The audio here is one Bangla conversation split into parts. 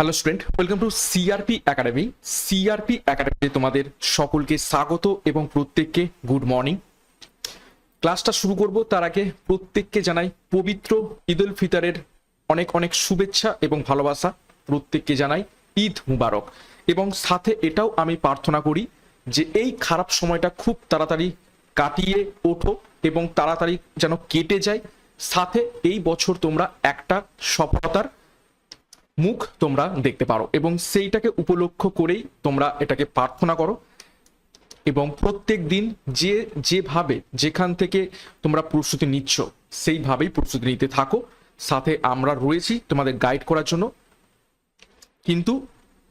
Hello student welcome to CRP academy CRP একাডেমিতে তোমাদের সকলকে স্বাগত এবং প্রত্যেককে গুড মর্নিং ক্লাসটা শুরু করব তার আগে প্রত্যেককে জানাই পবিত্র ঈদ উল ফিতরের অনেক অনেক শুভেচ্ছা এবং ভালোবাসা। প্রত্যেককে জানাই ঈদ মুবারক। এবং সাথে এটাও আমি প্রার্থনা করি যে এই খারাপ সময়টা খুব তাড়াতাড়ি কাটিয়ে ওঠো এবং তাড়াতাড়ি যেন কেটে যায়। সাথে এই বছর তোমরা একটা সফলতার মুখ তোমরা দেখতে পারো এবং সেইটাকে উপলক্ষ করেই তোমরা এটাকে প্রার্থনা করো। এবং প্রত্যেক দিন যে, যেভাবে যেখান থেকে তোমরা প্রস্তুতি নিচ্ছ, সেইভাবেই প্রস্তুতি নিতে থাকো। সাথে আমরা রয়েছি তোমাদের গাইড করার জন্য। কিন্তু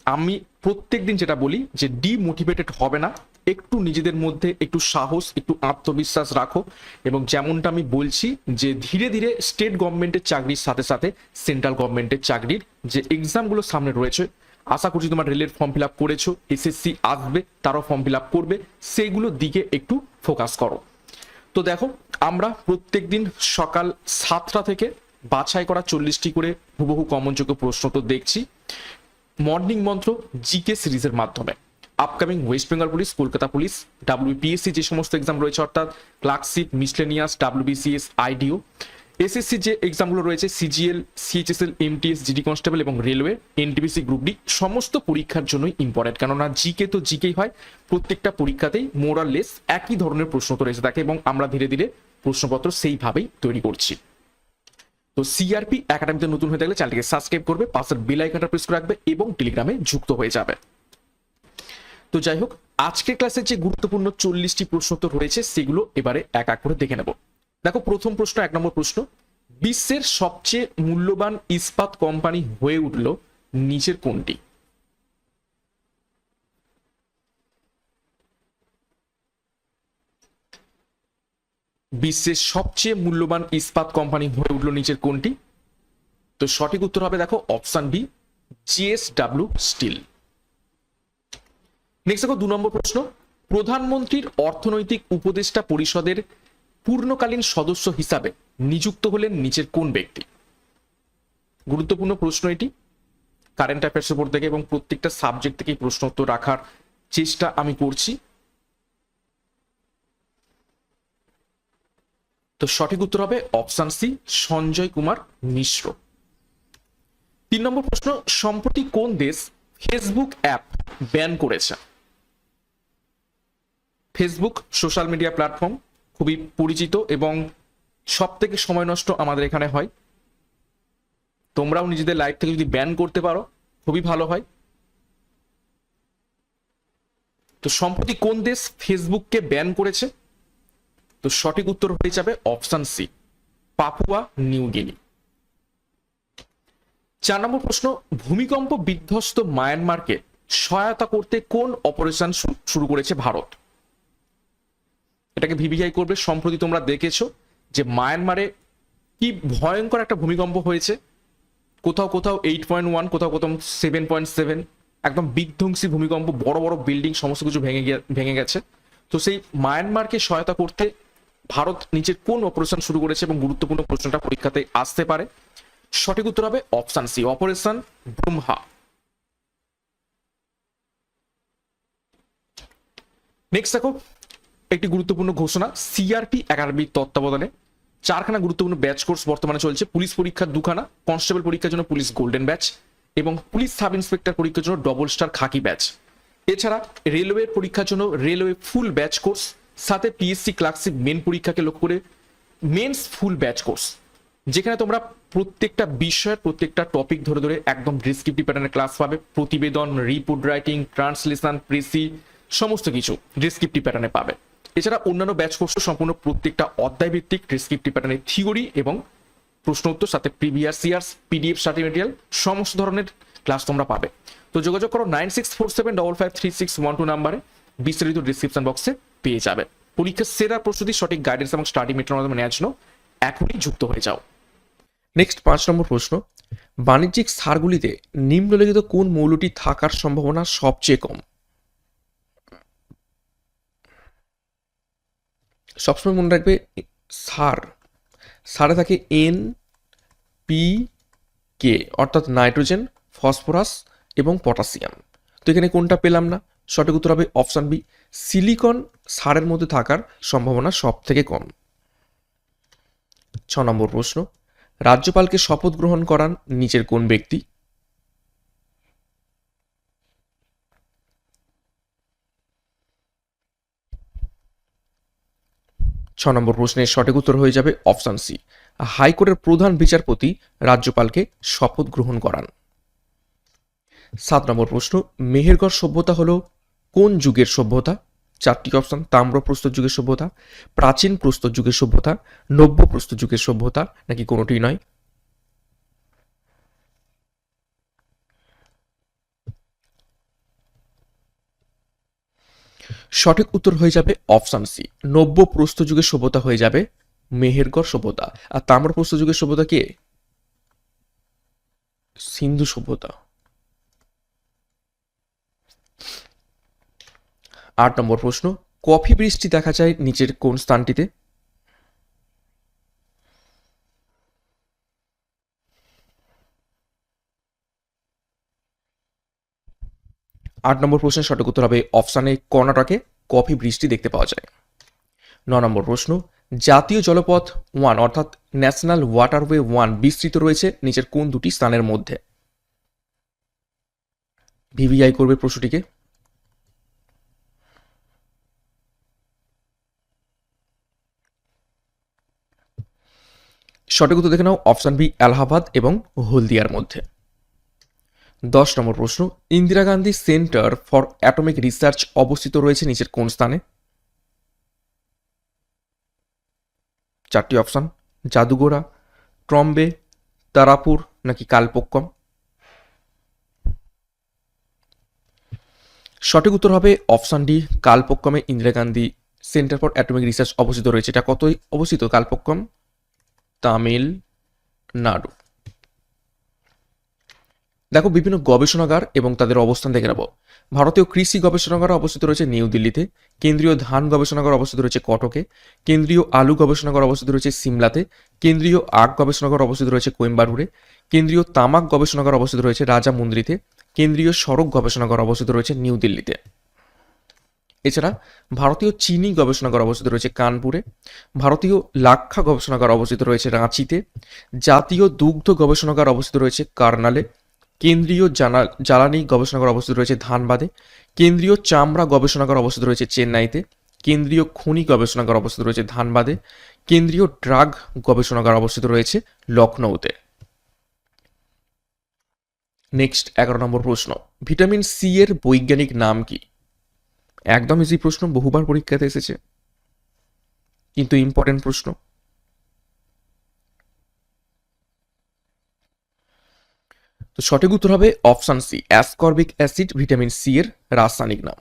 আমি প্রত্যেক দিন যেটা বলি যে ডিমোটিভেটেড হবে না। একটু নিজেদের মধ্যে একটু সাহস, একটু আত্মবিশ্বাস রাখো এবং যেমনটা আমি বলছি যে ধীরে ধীরে স্টেট গভর্নমেন্টের চাকরির সাথে সাথে সেন্ট্রাল গভর্নমেন্টের চাকরির যে এক্সামগুলো সামনে রয়েছে, আশা করছি তোমার রেলের ফর্ম ফিল আপ করেছ এসএসসি আসবে, তারাও ফর্ম ফিল আপ করবে সেইগুলোর দিকে একটু ফোকাস করো। তো দেখো, আমরা প্রত্যেক দিন সকাল সাতটা থেকে বাছাই করা চল্লিশটি করে হুবহু কমনযোগ্য প্রশ্ন তো দেখছি। মর্নিং মন্ত্র জিকে সিরিজের মাধ্যমে। Upcoming West Bengal police Kolkata police WPSC যে সমস্ত এক্সাম রয়েছে, অর্থাৎ clerkship miscellaneous WBCS IDO SSC যে এক্সামগুলো রয়েছে CGL CHSL MTS GD constable এবং রেলওয়ে এনটিপিসি গ্রুপ ডি সমস্ত পরীক্ষার জন্যই ইম্পর্টেন্ট কেননা জিকে তো জিকেই হয়, প্রত্যেকটা পরীক্ষাতেই মোরাল লেস একই ধরনের প্রশ্ন তো রয়েছে থাকে এবং আমরা ধীরে ধীরে প্রশ্নপত্র সেইভাবেই তৈরি করছি। তো সিআরপি একাডেমিতে নতুন হয়ে থাকলে চ্যানেলটিকে সাবস্ক্রাইব করবে পাশের বেল আইকনটা প্রেস করে রাখবে এবং টেলিগ্রামে যুক্ত হয়ে যাবে। তো যাই হোক, আজকের ক্লাসে যে গুরুত্বপূর্ণ চল্লিশটি প্রশ্ন তো রয়েছে, সেগুলো এবারে এক এক করে দেখে নেব। দেখো, প্রথম প্রশ্ন, এক নম্বর প্রশ্ন। বিশ্বের সবচেয়ে মূল্যবান ইস্পাত কোম্পানি হয়ে উঠল নিচের কোনটি? বিশ্বের সবচেয়ে মূল্যবান ইস্পাত কোম্পানি হয়ে উঠল নিচের কোনটি? তো সঠিক উত্তর হবে, দেখো, option B JSW steel. Next দেখো, দু নম্বর প্রশ্ন। প্রধানমন্ত্রীর অর্থনৈতিক উপদেষ্টা পরিষদের পূর্ণকালীন সদস্য হিসাবে নিযুক্ত হলেন নিচের কোন ব্যক্তি? গুরুত্বপূর্ণ প্রশ্ন এটি। কারেন্ট অ্যাফেয়ার্সের উপর থেকে এবং প্রত্যেকটা সাবজেক্ট থেকে প্রশ্ন উত্তর রাখার চেষ্টা আমি করছি। তো সঠিক উত্তর হবে অপশন সি সঞ্জয় কুমার মিশ্র। তিন নম্বর প্রশ্ন, সম্প্রতি কোন দেশ ফেসবুক অ্যাপ ব্যান করেছে? ফেসবুক সোশ্যাল মিডিয়া প্ল্যাটফর্ম খুবই পরিচিত এবং সব থেকে সময় নষ্ট আমাদের এখানে হয়। তোমরাও নিজেদের লাইফ থেকে যদি ব্যান করতে পারো, খুবই ভালো হয়। তো সম্প্রতি কোন দেশ ফেসবুককে ব্যান করেছে? তো সঠিক উত্তর হয়ে যাবে option C Papua New Guinea চার নম্বর প্রশ্ন, ভূমিকম্প বিধ্বস্ত মায়ানমারকে সহায়তা করতে কোন অপারেশন শুরু করেছে ভারত? এটাকে ভিভিআই করবে সম্প্রতি তোমরা দেখেছ যে মায়ানমারে কি ভয়ঙ্কর একটা ভূমিকম্প হয়েছে। কোথাও কোথাও এইট পয়েন্ট ওয়ান কোথাও কোথাও সেভেন পয়েন্ট সেভেন একদম বিধ্বংসী ভূমিকম্প, বড় বড় বিল্ডিং সমস্ত কিছু ভেঙে গিয়ে, ভেঙে গেছে। তো সেই মায়ানমারকে সহায়তা করতে ভারত নিচের কোন অপারেশন শুরু করেছে এবং গুরুত্বপূর্ণ প্রশ্নটা পরীক্ষাতে আসতে পারে? সঠিক উত্তর হবে option C operation Brahma next দেখো একটি গুরুত্বপূর্ণ ঘোষণা সিআরপি একাডেমির তত্ত্বাবধানে। চারখানা গুরুত্বপূর্ণ ব্যাচ কোর্স বর্তমানে চলছে। পুলিশ পরীক্ষার দুখানা কনস্টেবল পরীক্ষার জন্য পুলিশ গোল্ডেন ব্যাচ এবং পুলিশ সাব ইন্সপেক্টর পরীক্ষার জন্য ডবল স্টার খাকি ব্যাচ এছাড়া রেলওয়ে পরীক্ষার জন্য রেলওয়ে ফুল ব্যাচ কোর্স সাথে পিএসসি ক্লার্কশিপ মেন পরীক্ষাকে লক্ষ্য করে মেন্স ফুল ব্যাচ কোর্স যেখানে তোমরা প্রত্যেকটা বিষয়ের প্রত্যেকটা টপিক ধরে ধরে একদম ডিসক্রিপটিভ প্যাটার্নের ক্লাস পাবে। প্রতিবেদন রিপোর্ট রাইটিং ট্রান্সলেশন প্রেসি সমস্ত কিছু ডিসক্রিপটিভ প্যাটার্নে পাবে। এছাড়া অন্যান্য ব্যাচ কোর্সও সম্পূর্ণ প্রত্যেকটা অধ্যায় ভিত্তিক ডিসক্রিপটিভ প্যাটার্নের থিওরি এবং প্রশ্ন উত্তর সাথে previous years PDF study material সমস্ত ধরনের ক্লাস তোমরা পাবে। তো যোগাযোগ করো nine six four seven double five three six one two নাম্বারে বিস্তারিত ডিসক্রিপশন বক্সে পেয়ে যাবে। পরীক্ষার সেরা প্রস্তুতি, সঠিক গাইডেন্স এবং স্টাডি মেটেরিয়াল মাধ্যমে নেওয়ার জন্য এখনই যুক্ত হয়ে যাও। নেক্সট পাঁচ নম্বর প্রশ্ন, বাণিজ্যিক সারগুলিতে নিম্নলিখিত কোন মৌলটি থাকার সম্ভাবনা সবচেয়ে কম? সবসময় মনে রাখবে সার। সারে থাকে এন, পি, কে, অর্থাৎ নাইট্রোজেন, ফসফরাস এবং পটাশিয়াম। তো এখানে কোনটা পেলাম না? সঠিক উত্তর হবে অপশান বি, সিলিকন সারের মধ্যে থাকার সম্ভাবনা সব থেকে কম। ছ নম্বর প্রশ্ন, রাজ্যপালকে শপথ গ্রহণ করান নিচের কোন ব্যক্তি? ছ নম্বর প্রশ্নের সঠিক উত্তর হয়ে যাবে অপশান সি। হাইকোর্টের প্রধান বিচারপতি রাজ্যপালকে শপথ গ্রহণ করান। সাত নম্বর প্রশ্ন, মেহেরগড় সভ্যতা হল কোন যুগের সভ্যতা? চারটি অপশন, তাম্র প্রস্তর যুগের সভ্যতা, প্রাচীন প্রস্তর যুগের সভ্যতা, নব্য প্রস্তর যুগের সভ্যতা, নাকি কোনোটি নয়? সঠিক উত্তর হয়ে যাবে অপশান সি। নব্য প্রস্তযুগের সভ্যতা হয়ে যাবে মেহেরগড় সভ্যতা। আর তাম্র প্রস্ত যুগের সভ্যতা কে? সিন্ধু সভ্যতা। আট নম্বর প্রশ্ন, কফি বৃষ্টি দেখা যায় নিচের কোন স্থানটিতে? আট নম্বর প্রশ্নের সঠিক উত্তর হবে অপশানে কর্ণাটকে। কফি বৃষ্টি দেখতে পাওয়া যায়। ন নম্বর প্রশ্ন, জাতীয় জলপথ ওয়ান অর্থাৎ ন্যাশনাল ওয়াটারওয়ে ওয়ান বিস্তৃত রয়েছে নিচের কোন দুটি স্থানের মধ্যে? ভিভিআই করবে প্রশ্নটিকে। সঠিক উত্তর দেখে নাও, অপশান বি এলাহাবাদ এবং হলদিয়ার মধ্যে। দশ নম্বর প্রশ্ন, Indira Gandhi centre for atomic research অবস্থিত রয়েছে নিচের কোন স্থানে? চারটি অপশান জাদুগোড়া ট্রম্বে, তারাপুর নাকি কালপক্কম? সঠিক উত্তর হবে option D, কালপক্কমে Indira Gandhi centre for atomic research অবস্থিত রয়েছে। এটা কতই অবস্থিত কালপক্কম? তামিলনাড়ু দেখো, বিভিন্ন গবেষণাগার এবং তাদের অবস্থান দেখে নেব। ভারতীয় কৃষি গবেষণাগার অবস্থিত রয়েছে নিউ দিল্লিতে, কেন্দ্রীয় ধান গবেষণাগার অবস্থিত রয়েছে কটকে, কেন্দ্রীয় আলু গবেষণাগার অবস্থিত রয়েছে সিমলাতে, কেন্দ্রীয় আখ গবেষণাগার অবস্থিত রয়েছে কোয়েম্বাটুরে, কেন্দ্রীয় তামাক গবেষণাগার অবস্থিত রয়েছে রাজামুন্দ্রিতে, কেন্দ্রীয় সড়ক গবেষণাগার অবস্থিত রয়েছে নিউ দিল্লিতে। এছাড়া ভারতীয় চিনি গবেষণাগার অবস্থিত রয়েছে কানপুরে, ভারতীয় লাক্ষা গবেষণাগার অবস্থিত রয়েছে রাঁচিতে, জাতীয় দুগ্ধ গবেষণাগার অবস্থিত রয়েছে কার্নালে কেন্দ্রীয় জ্বালানি গবেষণাগার অবস্থিত রয়েছে ধানবাদে। কেন্দ্রীয় চামড়া গবেষণাগার অবস্থিত রয়েছে চেন্নাইতে। কেন্দ্রীয় খনি গবেষণাগার অবস্থিত রয়েছে ধানবাদে। কেন্দ্রীয় ড্রাগ গবেষণাগার অবস্থিত রয়েছে লখনৌতে। নেক্সট, এগারো নম্বর প্রশ্ন। ভিটামিন সি এর বৈজ্ঞানিক নাম কি? একদম ইজি প্রশ্ন, বহুবার পরীক্ষাতে এসেছে। কিন্তু ইম্পর্টেন্ট প্রশ্ন। তো সঠিক উত্তর হবে option C ascorbic acid vitamin C এর রাসায়নিক নাম।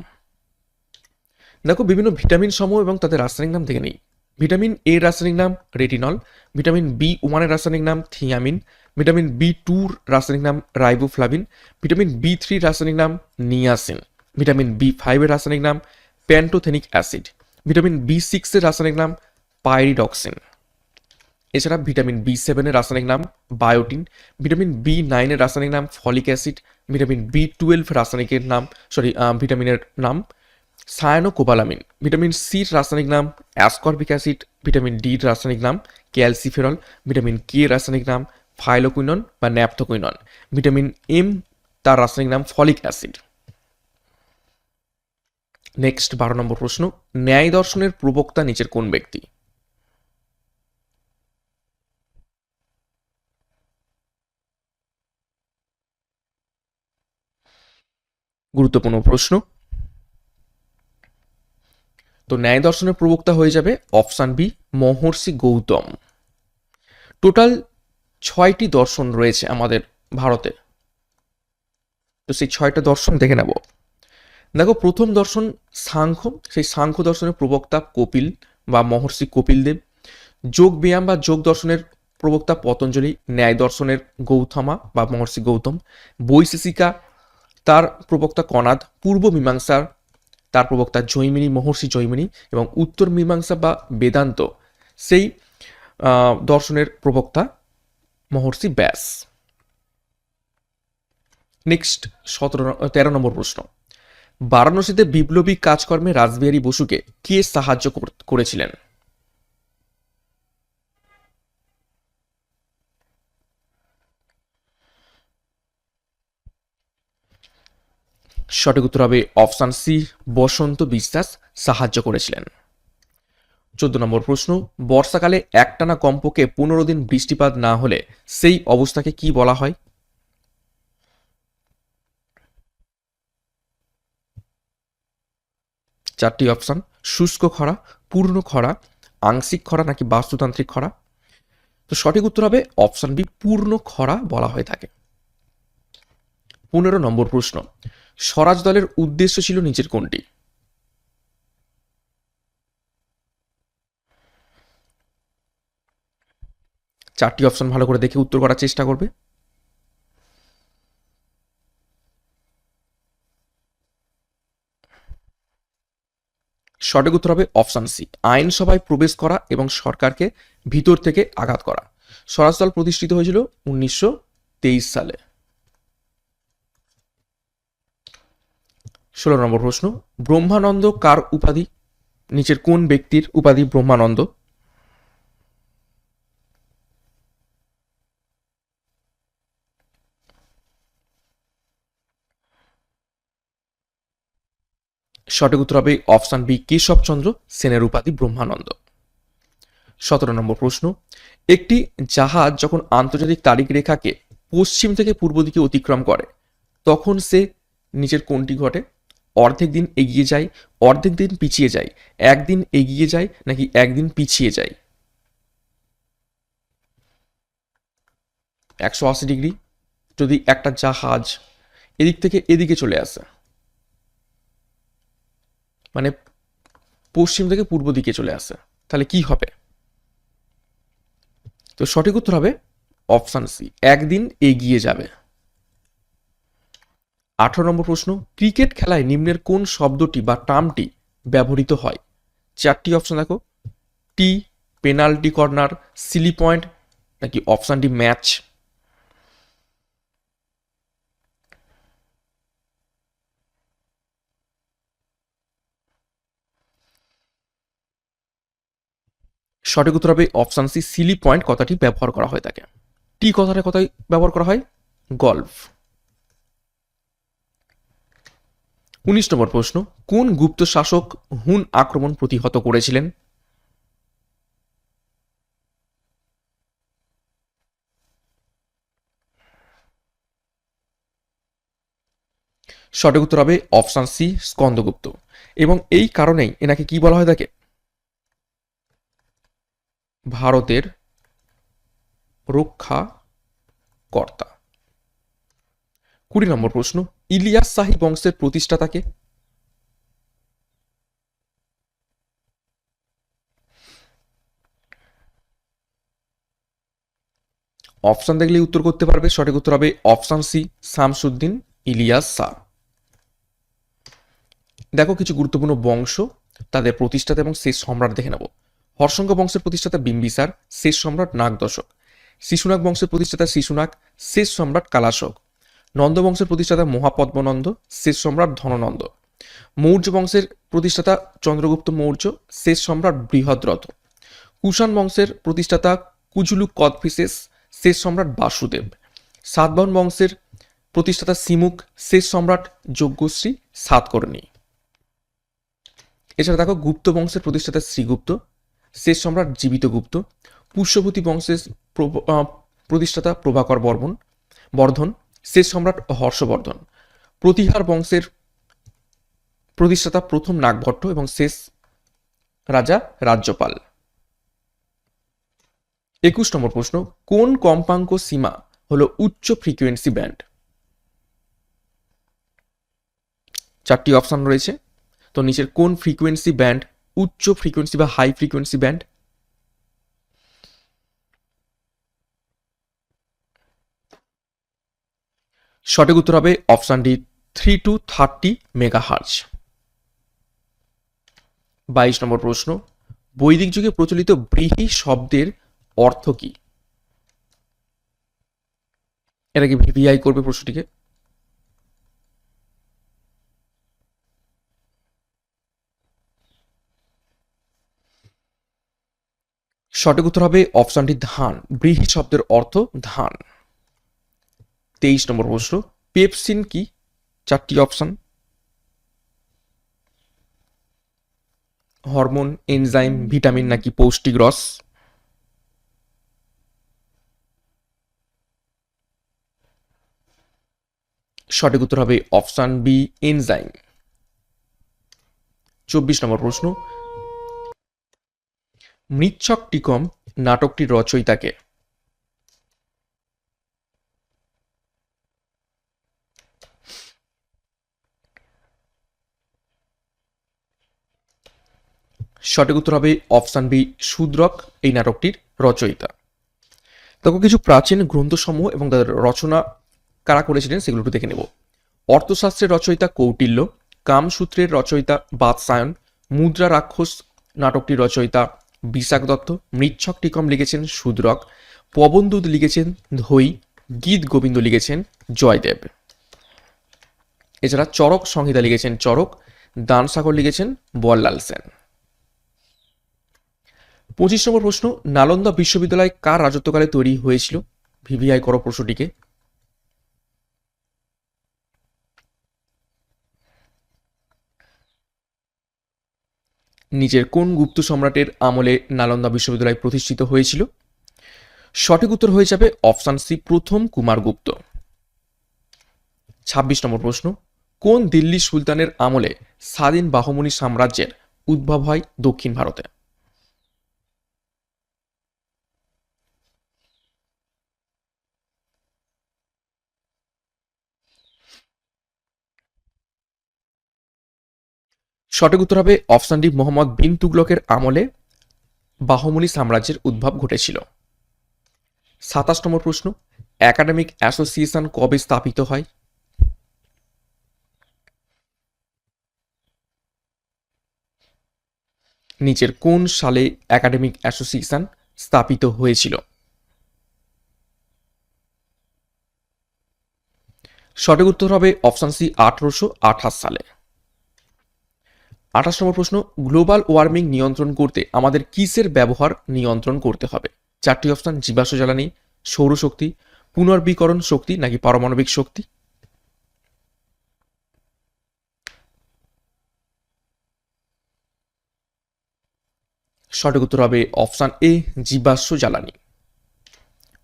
দেখো, বিভিন্ন ভিটামিন সমূহ এবং তাদের রাসায়নিক নাম থেকে নেই। ভিটামিন এ রাসায়নিক নাম রেটিনল ভিটামিন বি ওয়ানের রাসায়নিক নাম থিয়ামিন ভিটামিন বি টুর রাসায়নিক নাম রাইবোফ্লাভিন ভিটামিন বি থ্রি রাসায়নিক নাম নিয়াসিন ভিটামিন বি ফাইভের রাসায়নিক নাম প্যান্টোথেনিক অ্যাসিড ভিটামিন বি সিক্সের রাসায়নিক নাম পাইরিডক্সিন এছাড়া ভিটামিন বি সেভেনের রাসায়নিক নাম বায়োটিন, ভিটামিন বি নাইনের রাসায়নিক নাম folic acid, vitamin B twelve রাসায়নিকের নাম, সরি ভিটামিনের নাম সায়ানোকোবালামিন, ভিটামিন সির রাসায়নিক নাম অ্যাসকর্বিক অ্যাসিড, ভিটামিন ডির রাসায়নিক নাম ক্যালসিফেরল, ভিটামিন কে রাসায়নিক নাম ফাইলোকুইনন বা ন্যাপথোকুইনন, ভিটামিন এম তার রাসায়নিক নাম ফলিক অ্যাসিড। নেক্সট বারো নম্বর প্রশ্ন, ন্যায় দর্শনের প্রবক্তা নিচের কোন ব্যক্তি? গুরুত্বপূর্ণ প্রশ্ন। তো ন্যায় দর্শনের প্রবক্তা হয়ে যাবে option B, Maharshi Gautam. Total ছয়টি দর্শন রয়েছে আমাদের ভারতে। তো সেই ছয়টা দর্শন দেখে নেব। দেখো, প্রথম দর্শন সাংখ্য। সেই সাংখ্য দর্শনের প্রবক্তা কপিল বা মহর্ষি কপিল দেব যোগ ব্যায়াম বা যোগ দর্শনের প্রবক্তা পতঞ্জলি, ন্যায় দর্শনের গৌতমা বা মহর্ষি গৌতম। বৈশেষিকা তার প্রবক্তা কনাদ, পূর্ব মীমাংসার তার প্রবক্তা জৈমিনী, মহর্ষি জৈমিনী এবং উত্তর মীমাংসা বা বেদান্ত সেই দর্শনের প্রবক্তা মহর্ষি ব্যাস। নেক্সট, সতেরো তেরো নম্বর প্রশ্ন। বারাণসীতে বিপ্লবী কাজকর্মে রাসবিহারী বসুকে কে সাহায্য করেছিলেন? সঠিক উত্তর হবে অপশান সি, বসন্ত বিশ্বাস সাহায্য করেছিলেন। চোদ্দ নম্বর প্রশ্ন, বর্ষাকালে একটানা কমপক্ষে পনেরো দিন বৃষ্টিপাত না হলে সেই অবস্থাকে কি বলা হয়? চারটি অপশন, শুষ্ক খরা, পূর্ণ খরা, আংশিক খরা নাকি বাস্তুতান্ত্রিক খরা? তো সঠিক উত্তর হবে অপশন বি, পূর্ণ খরা বলা হয়ে থাকে। পনেরো নম্বর প্রশ্ন স্বরাজ দলের উদ্দেশ্য ছিল নিচের কোনটি? চারটি অপশন ভালো করে দেখে উত্তর করার চেষ্টা করবে। সঠিক উত্তর হবে অপশন সি। আইনসভায় প্রবেশ করা এবং সরকারকে ভিতর থেকে আঘাত করা। স্বরাজ দল প্রতিষ্ঠিত হয়েছিল উনিশশো তেইশ সালে। ষোলো নম্বর প্রশ্ন, ব্রহ্মানন্দ কার উপাধি? নিচের কোন ব্যক্তির উপাধি ব্রহ্মানন্দ? সঠিক উত্তর হবে অপশন বি, কেশবচন্দ্র সেনের উপাধি ব্রহ্মানন্দ। সতেরো নম্বর প্রশ্ন, একটি জাহাজ যখন আন্তর্জাতিক তারিখ রেখাকে পশ্চিম থেকে পূর্ব দিকে অতিক্রম করে, তখন সে নিচের কোনটি ঘটে? অর্ধেক দিন এগিয়ে যায়, অর্ধেক দিন পিছিয়ে যায়। একদিন এগিয়ে যায় নাকি একদিন পিছিয়ে যায়? একশো আশি ডিগ্রি। যদি একটা জাহাজ এদিক থেকে এদিকে চলে আসে মানে পশ্চিম থেকে পূর্ব দিকে চলে আসে, তাহলে কি হবে? তো সঠিক উত্তর হবে অপশান সি। একদিন এগিয়ে যাবে। আঠারো নম্বর প্রশ্ন, ক্রিকেট খেলায় নিম্নের কোন শব্দটি বা টার্মটি ব্যবহৃত হয়? চারটি অপশন দেখো। T penalty corner silly point নাকি অপশান ডি ম্যাচ সঠিক উত্তর হবে অপশান সি সিলি পয়েন্ট কথাটি ব্যবহার করা হয় তাকে। টি কথাটা কথাই ব্যবহার করা হয়? গল্ফ উনিশ নম্বর প্রশ্ন, কোন গুপ্ত শাসক হুন আক্রমণ প্রতিহত করেছিলেন? সঠিক উত্তর হবে অপশান সি, স্কন্দগুপ্ত। এবং এই কারণেই এনাকে কি বলা হয় থাকে ভারতের রক্ষা কর্তা কুড়ি নম্বর প্রশ্ন ইলিয়াস শাহী বংশের প্রতিষ্ঠাতাকে? অপশন দেখলেই উত্তর করতে পারবে, সঠিক উত্তর হবে অপশন সি, শামসুদ্দিন ইলিয়াস শাহ। দেখো কিছু গুরুত্বপূর্ণ বংশ, তাদের প্রতিষ্ঠাতা এবং শেষ সম্রাট দেখে নেব। হর্ষঙ্গ বংশের প্রতিষ্ঠাতা বিম্বিসার, শেষ সম্রাট নাগদশক। শিশুনাগ বংশের প্রতিষ্ঠাতা শিশুনাগ, শেষ সম্রাট কালাশক। নন্দ বংশের প্রতিষ্ঠাতা মহাপদ্মনন্দ, শেষ সম্রাট ধননন্দ। মৌর্য বংশের প্রতিষ্ঠাতা চন্দ্রগুপ্ত মৌর্য, শেষ সম্রাট বৃহদ্রথ। কুষাণ বংশের প্রতিষ্ঠাতা কুজুলু কদফিসেস শেষ সম্রাট বাসুদেব। সাতবাহন বংশের প্রতিষ্ঠাতা সিমুক, শেষ সম্রাট যজ্ঞশ্রী সাতকর্ণী। এছাড়া দেখো গুপ্ত বংশের প্রতিষ্ঠাতা শ্রীগুপ্ত, শেষ সম্রাট জীবিত গুপ্ত পুষ্যভূতি বংশের প্রতিষ্ঠাতা প্রভাকর বর্মন, বর্ধন। শেষ সম্রাট হর্ষবর্ধন। প্রতিহার বংশের প্রতিষ্ঠাতা প্রথম নাগভট্ট এবং শেষ রাজা রাজ্যপাল। একুশ নম্বর প্রশ্ন, কোন কম্পাঙ্ক সীমা হলো উচ্চ ফ্রিকোয়েন্সি ব্যান্ড? চারটি অপশন রয়েছে। তো নিচের কোন ফ্রিকোয়েন্সি ব্যান্ড উচ্চ ফ্রিকোয়েন্সি বা হাই ফ্রিকোয়েন্সি ব্যান্ড? সঠিক উত্তর হবে option D three two thirty megahertz বাইশ নম্বর প্রশ্ন, বৈদিক যুগে প্রচলিত ব্রিহি শব্দের অর্থ কি? এটাকে ভিভিআই করবে প্রশ্নটিকে। সঠিক উত্তর হবে অপশানটি ধান। ব্রিহি শব্দের অর্থ ধান। তেইশ নম্বর প্রশ্ন, পেপসিন কি? চারটি অপশন। হরমোন, এনজাইম, ভিটামিন নাকি পৌষ্টিক রস? সঠিক উত্তর হবে অপশান বি, এনজাইম। চব্বিশ নম্বর প্রশ্ন মৃচ্ছক টিকম নাটকটির রচয়িতাকে সঠিক উত্তর হবে অপশান বি, শূদ্রক, এই নাটকটির রচয়িতা। দেখো, কিছু প্রাচীন গ্রন্থসমূহ এবং তাদের রচনা কারা করেছিলেন সেগুলো একটু দেখে নেব। অর্থশাস্ত্রের রচয়িতা কৌটিল্য, কামসূত্রের রচয়িতা বাদসায়ন, মুদ্রা রাক্ষস নাটকটির রচয়িতা বিশাখ দত্ত, মৃচ্ছক টিকম লিখেছেন শূদ্রক, পবনদূত লিখেছেন ধৈ গীত গোবিন্দ লিখেছেন জয়দেব। এছাড়া চরক সংহিতা লিখেছেন চরক দানসাগর লিখেছেন বল্লাল সেন। পঁচিশ নম্বর প্রশ্ন, নালন্দা বিশ্ববিদ্যালয় কার রাজত্বকালে তৈরি হয়েছিল? ভিভিআই করো প্রশ্নটিকে। নিজের কোন গুপ্ত সম্রাটের আমলে নালন্দা বিশ্ববিদ্যালয় প্রতিষ্ঠিত হয়েছিল? সঠিক উত্তর হয়ে যাবে অপশান সি, প্রথম কুমারগুপ্ত ছাব্বিশ নম্বর প্রশ্ন, কোন দিল্লি সুলতানের আমলে স্বাধীন বাহমনি সাম্রাজ্যের উদ্ভব হয় দক্ষিণ ভারতে? সঠিক উত্তর হবে অপশান মোহাম্মদ বিন তুগলকের আমলে বাহমনি সাম্রাজ্যের উদ্ভব ঘটেছিল। সাতাশ নম্বর প্রশ্ন, একাডেমিক অ্যাসোসিয়েশন কবে স্থাপিত হয়? নিচের কোন সালে একাডেমিক অ্যাসোসিয়েশন স্থাপিত হয়েছিল? সঠিক উত্তর হবে অপশান সি, আঠারোশো আঠাশ সালে। আঠাশ নম্বর প্রশ্ন, গ্লোবাল ওয়ার্মিং নিয়ন্ত্রণ করতে আমাদের কিসের ব্যবহার নিয়ন্ত্রণ করতে হবে? চারটি অপশন, জীবাশ্ম জ্বালানি সৌরশক্তি পুনর্বীকরণ শক্তি নাকি পারমাণবিক শক্তি? সঠিক উত্তর হবে অপশান এ, জীবাশ্ম জ্বালানি।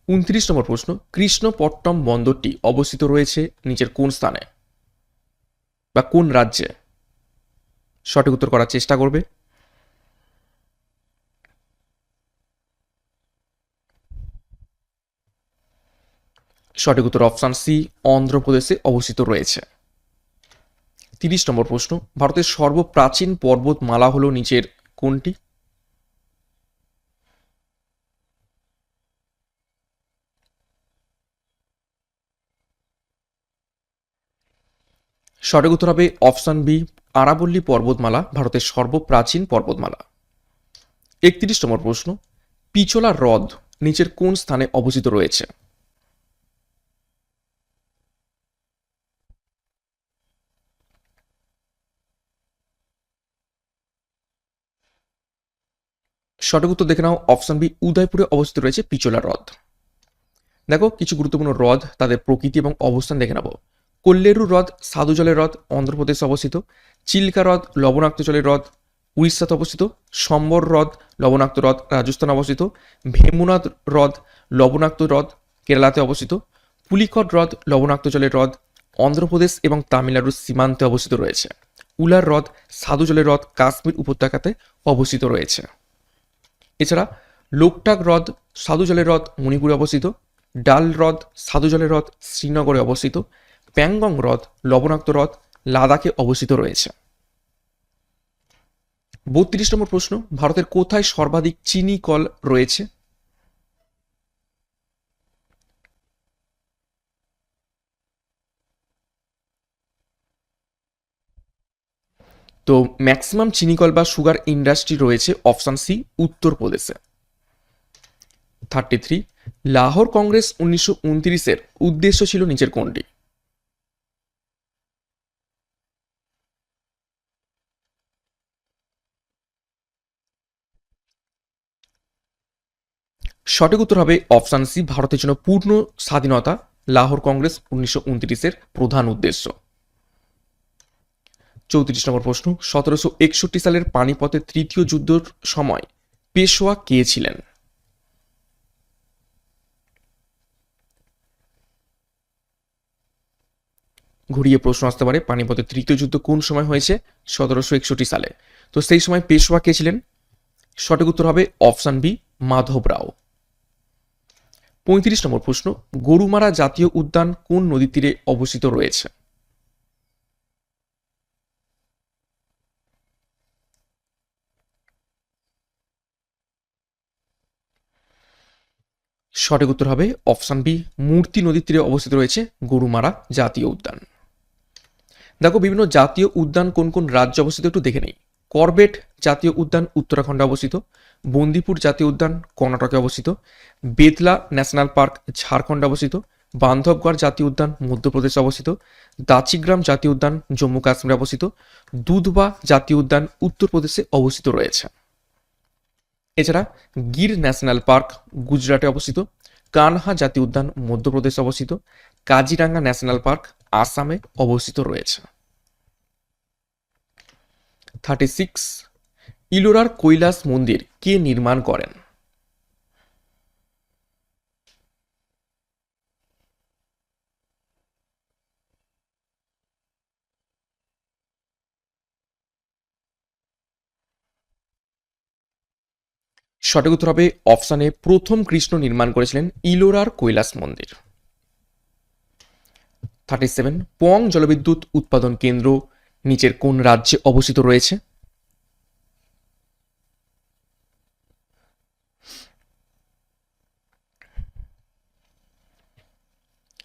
উনত্রিশ নম্বর প্রশ্ন, কৃষ্ণপট্টম বন্দরটি অবস্থিত রয়েছে নিচের কোন স্থানে? বা কোন রাজ্যে? সঠিক উত্তর করার চেষ্টা করবে। সঠিক উত্তর অপশান সি, অন্ধ্রপ্রদেশে অবস্থিত রয়েছে। তিরিশ নম্বর প্রশ্ন, ভারতের সর্বপ্রাচীন পর্বতমালা হল নিচের কোনটি? সঠিক উত্তর হবে অপশান বি আরাবল্লী পর্বতমালা, ভারতের সর্বপ্রাচীন পর্বতমালা। একত্রিশ নম্বর প্রশ্ন পিচোলা হ্রদ নিচের কোন স্থানে অবস্থিত রয়েছে? সঠিক উত্তর দেখে নাও, অপশন বি, উদয়পুরে অবস্থিত রয়েছে পিচোলা হ্রদ। দেখো, কিছু গুরুত্বপূর্ণ হ্রদ, তাদের প্রকৃতি এবং অবস্থান দেখে নেব কল্লেরু হ্রদ, সাধু জলের হ্রদ, অন্ধ্রপ্রদেশে অবস্থিত। চিল্কা হ্রদ, লবণাক্ত জলের হ্রদ, উড়িষ্যাতে অবস্থিত। সম্বর হ্রদ, লবণাক্ত হ্রদ, রাজস্থানে অবস্থিত। ভেমুনাথ হ্রদ, লবণাক্ত হ্রদ, কেরালাতে অবস্থিত। পুলিকট হ্রদ, লবণাক্ত জলের হ্রদ, অন্ধ্রপ্রদেশ এবং তামিলনাড়ুর সীমান্তে অবস্থিত রয়েছে। উলার হ্রদ, সাধু জলের হ্রদ, কাশ্মীর উপত্যকাতে অবস্থিত রয়েছে। এছাড়া লোকটাক হ্রদ, সাধু জলের হ্রদ, মণিপুরে অবস্থিত। ডাল হ্রদ, সাধু জলের হ্রদ, শ্রীনগরে অবস্থিত। প্যাংগং হ্রদ, লবণাক্ত হ্রদ লাদাখে অবস্থিত রয়েছে। বত্রিশ নম্বর প্রশ্ন, ভারতের কোথায় সর্বাধিক চিনি কল রয়েছে? তো ম্যাক্সিমাম চিনিকল বা সুগার ইন্ডাস্ট্রি রয়েছে অপশান সি উত্তরপ্রদেশে। থার্টি থ্রি লাহোর কংগ্রেস উনিশশো উনত্রিশের উদ্দেশ্য ছিল নিচের কোনটি? সঠিক উত্তর হবে অপশান সি, ভারতের জন্য পূর্ণ স্বাধীনতা, লাহোর কংগ্রেস উনিশশো উনত্রিশের প্রধান উদ্দেশ্য। চৌত্রিশ নম্বর প্রশ্ন, সতেরোশো একষট্টি সালের পানিপথের তৃতীয় যুদ্ধের সময় পেশোয়া কে ছিলেন? ঘুরিয়ে প্রশ্ন আসতে পারে, পানিপথের তৃতীয় যুদ্ধ কোন সময় হয়েছে? সতেরোশো একষট্টি সালে। তো সেই সময় পেশোয়া কে ছিলেন? সঠিক উত্তর হবে অপশান বি, মাধব রাও। পঁয়ত্রিশ নম্বর প্রশ্ন, গরুমারা জাতীয় উদ্যান কোন নদীর তীরে অবস্থিত রয়েছে? সঠিক উত্তর হবে অপশান বি, মূর্তি নদীর তীরে অবস্থিত রয়েছে গরুমারা জাতীয় উদ্যান। দেখো, বিভিন্ন জাতীয় উদ্যান কোন কোন রাজ্যে অবস্থিত একটু দেখে নেই। করবেট জাতীয় উদ্যান উত্তরাখণ্ডে অবস্থিত, বন্দিপুর জাতীয় উদ্যান কর্ণাটকে অবস্থিত, বেতলা ন্যাশনাল পার্ক ঝাড়খণ্ডে অবস্থিত, বান্ধবগড় জাতীয় উদ্যান মধ্যপ্রদেশে অবস্থিত দাচিগ্রাম জাতীয় উদ্যান জম্মু কাশ্মীরে অবস্থিত, দুধবা জাতীয় উদ্যান উত্তরপ্রদেশে অবস্থিত রয়েছে। এছাড়া গির ন্যাশনাল পার্ক গুজরাটে অবস্থিত, কানহা জাতীয় উদ্যান মধ্যপ্রদেশে অবস্থিত, কাজিরাঙ্গা ন্যাশনাল পার্ক আসামে অবস্থিত রয়েছে। থার্টি সিক্স, ইলোরার কৈলাস মন্দির কে নির্মাণ করেন? সঠিক উত্তর হবে অপশানে প্রথম কৃষ্ণ নির্মাণ করেছিলেন ইলোরার কৈলাস মন্দির। থার্টি সেভেন, পং জলবিদ্যুৎ উৎপাদন কেন্দ্র নিচের কোন রাজ্যে অবস্থিত রয়েছে?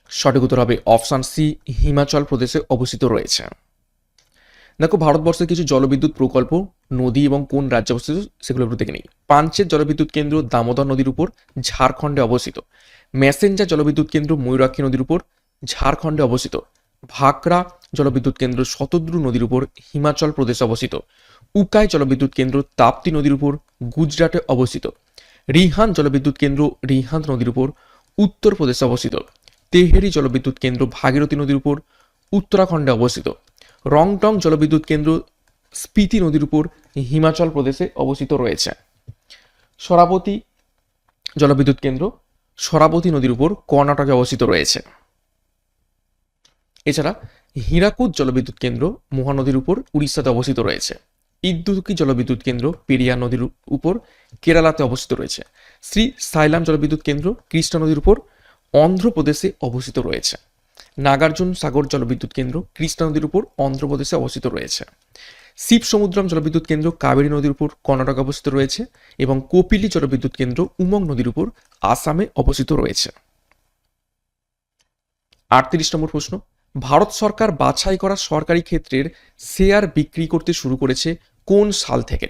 সঠিক উত্তর হবে অপশান সি, হিমাচল প্রদেশে অবস্থিত রয়েছে। দেখো ভারতবর্ষের কিছু জলবিদ্যুৎ প্রকল্প, নদী এবং কোন রাজ্যে অবস্থিত সেগুলো একটু দেখে নিই। পাঞ্চের জলবিদ্যুৎ কেন্দ্র দামোদর নদীর উপর, ঝাড়খণ্ডে অবস্থিত। ম্যাসেঞ্জার জলবিদ্যুৎ কেন্দ্র ময়ূরাক্ষী নদীর উপর, ঝাড়খণ্ডে অবস্থিত। ভাকরা জলবিদ্যুৎ কেন্দ্র শতদ্রু নদীর উপর হিমাচল প্রদেশে অবস্থিত। উকাই জলবিদ্যুৎ কেন্দ্র তাপ্তি নদীর উপর গুজরাটে অবস্থিত। রিহান জলবিদ্যুৎ কেন্দ্র রিহান নদীর উপর উত্তরপ্রদেশে অবস্থিত। তেহেরি জলবিদ্যুৎ কেন্দ্র ভাগীরথী নদীর উপর উত্তরাখণ্ডে অবস্থিত। রংটং জলবিদ্যুৎ কেন্দ্র স্পিতি নদীর উপর হিমাচল প্রদেশে অবস্থিত রয়েছে। সরাবতী জলবিদ্যুৎ কেন্দ্র সরাবতী নদীর উপর কর্ণাটকে অবস্থিত রয়েছে। এছাড়া হীরাকুদ জলবিদ্যুৎ কেন্দ্র মহানদীর উপর উড়িষ্যাতে অবস্থিত রয়েছে। ইদ্যুকি জলবিদ্যুৎ কেন্দ্র পেরিয়া নদীর উপর কেরালাতে অবস্থিত রয়েছে। শ্রী সাইলাম জলবিদ্যুৎ কেন্দ্র কৃষ্ণা নদীর উপর অন্ধ্রপ্রদেশে অবস্থিত রয়েছে। নাগার্জুন সাগর জলবিদ্যুৎ কেন্দ্র কৃষ্ণা নদীর উপর অন্ধ্রপ্রদেশে অবস্থিত রয়েছে। শিব সমুদ্রম জলবিদ্যুৎ কেন্দ্র কাবেরী নদীর উপর কর্ণাটক অবস্থিত রয়েছে এবং কপিলি জলবিদ্যুৎ কেন্দ্র উমং নদীর উপর আসামে অবস্থিত রয়েছে। আটত্রিশ নম্বর প্রশ্ন ভারত সরকার বাছাই করা সরকারি ক্ষেত্রের শেয়ার বিক্রি করতে শুরু করেছে কোন সাল থেকে?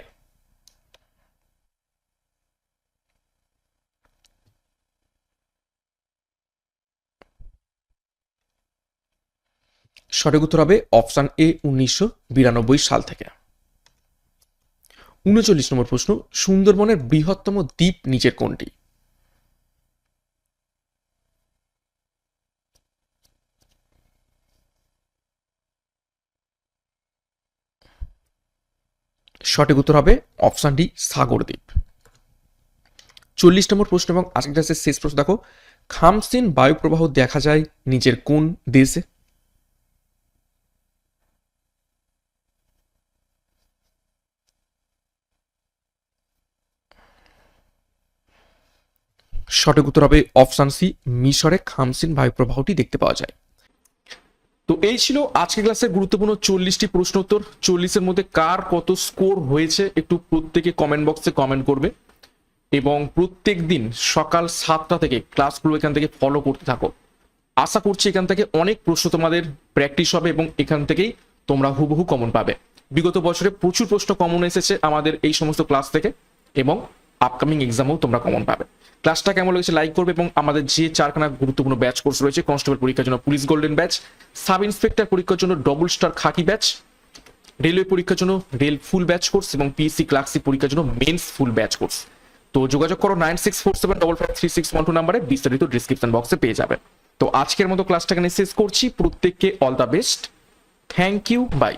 সঠিক উত্তর হবে অপশান এ উনিশশো বিরানব্বই সাল থেকে। উনচল্লিশ নম্বর প্রশ্ন, সুন্দরবনের বৃহত্তম দ্বীপ নিচের কোনটি? সঠিক উত্তর হবে অপশান ডি সাগর দ্বীপ চল্লিশ নম্বর প্রশ্ন এবং আজকের ক্লাসের শেষ প্রশ্ন দেখো। খামসিন বায়ুপ্রবাহ দেখা যায় নিজের কোন দেশে সঠিক উত্তর হবে অপশান সি, মিশরে খামসিন বায়ুপ্রবাহটি দেখতে পাওয়া যায়। তো এই ছিল আজকে ক্লাসের গুরুত্বপূর্ণ চল্লিশটি প্রশ্ন উত্তর। চল্লিশের মধ্যে কার কত স্কোর হয়েছে একটু প্রত্যেকে কমেন্ট বক্সে কমেন্ট করবে। এবং প্রত্যেক দিন সকাল সাতটা থেকে ক্লাসগুলো এখান থেকে ফলো করতে থাকো। আশা করছি এখান থেকে অনেক প্রশ্ন তোমাদের প্র্যাকটিস হবে এবং এখান থেকেই তোমরা হুবহু কমন পাবে। বিগত বছরে প্রচুর প্রশ্ন কমন এসেছে আমাদের এই সমস্ত ক্লাস থেকে। এবং আপকামিং এক্সামও তোমরা কমন পাবে। ক্লাসটা কেমন লেগেছে লাইক করবে এবং আমাদের যে চারখানা গুরুত্বপূর্ণ ব্যাচ কোর্স রয়েছে কনস্টেবল পরীক্ষার জন্য police golden batch sub inspector পরীক্ষার জন্য double star khaki batch railway পরীক্ষার জন্য রেল ফুল ব্যাচ কোর্স এবং পিএসসি ক্লার্কশিপ পরীক্ষার জন্য মেন্স ফুল ব্যাচ কোর্স তো যোগাযোগ করো nine six four seven double five three six one two নাম্বারে বিস্তারিত ডিসক্রিপশন বক্সে পেয়ে যাবে। তো আজকের মতো ক্লাসটাকে নিয়ে শেষ করছি। প্রত্যেককে all the best thank you bye